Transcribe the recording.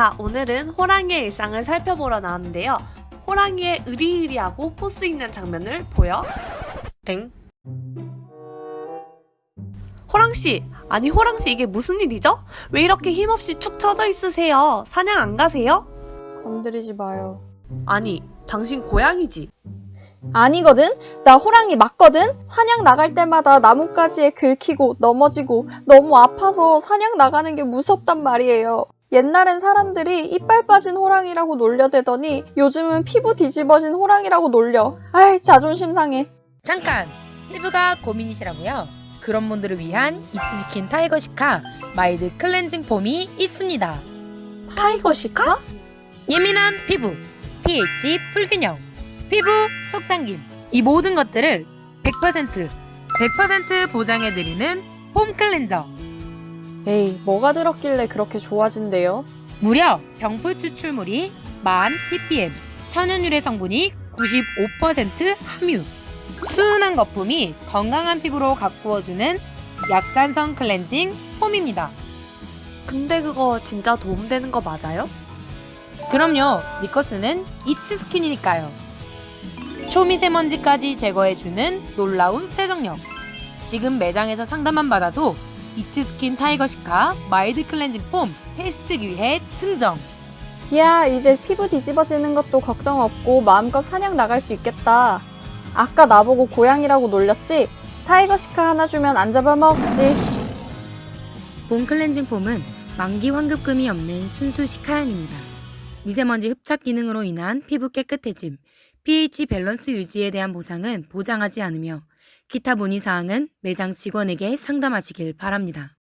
자, 오늘은 호랑이의 일상을 살펴보러 나왔는데요. 호랑이의 으리으리하고 포스 있는 장면을 보여? 엥? 호랑씨, 아니 호랑씨 이게 무슨 일이죠? 왜 이렇게 힘없이 축 처져 있으세요? 사냥 안 가세요? 건드리지 마요. 아니, 당신 고양이지? 아니거든? 나 호랑이 맞거든? 사냥 나갈 때마다 나뭇가지에 긁히고 넘어지고 너무 아파서 사냥 나가는 게 무섭단 말이에요. 옛날엔 사람들이 이빨 빠진 호랑이라고 놀려대더니 요즘은 피부 뒤집어진 호랑이라고 놀려. 아이, 자존심 상해. 잠깐! 피부가 고민이시라고요? 그런 분들을 위한 이츠스킨 타이거 시카 마일드 클렌징 폼이 있습니다. 타이거 시카? 예민한 피부, pH 불균형, 피부 속당김 이 모든 것들을 100% 100% 보장해드리는 폼 클렌저 에이, 뭐가 들었길래 그렇게 좋아진대요? 무려 병풀 추출물이 만 ppm 천연 유래 성분이 95% 함유. 수은한 거품이 건강한 피부로 가꾸어주는 약산성 클렌징 폼입니다. 근데 그거 진짜 도움되는 거 맞아요? 그럼요. 니커스는 이츠 스킨이니까요. 초미세먼지까지 제거해주는 놀라운 세정력. 지금 매장에서 상담만 받아도 이츠 스킨 타이거 시카 마일드 클렌징 폼 테스트 기회 증정 야, 이제 피부 뒤집어지는 것도 걱정 없고 마음껏 사냥 나갈 수 있겠다. 아까 나보고 고양이라고 놀렸지? 타이거 시카 하나 주면 안 잡아먹지. 봄 클렌징 폼은 만기 환급금이 없는 순수 시카연입니다. 미세먼지 흡착 기능으로 인한 피부 깨끗해짐, pH 밸런스 유지에 대한 보상은 보장하지 않으며 기타 문의 사항은 매장 직원에게 상담하시길 바랍니다.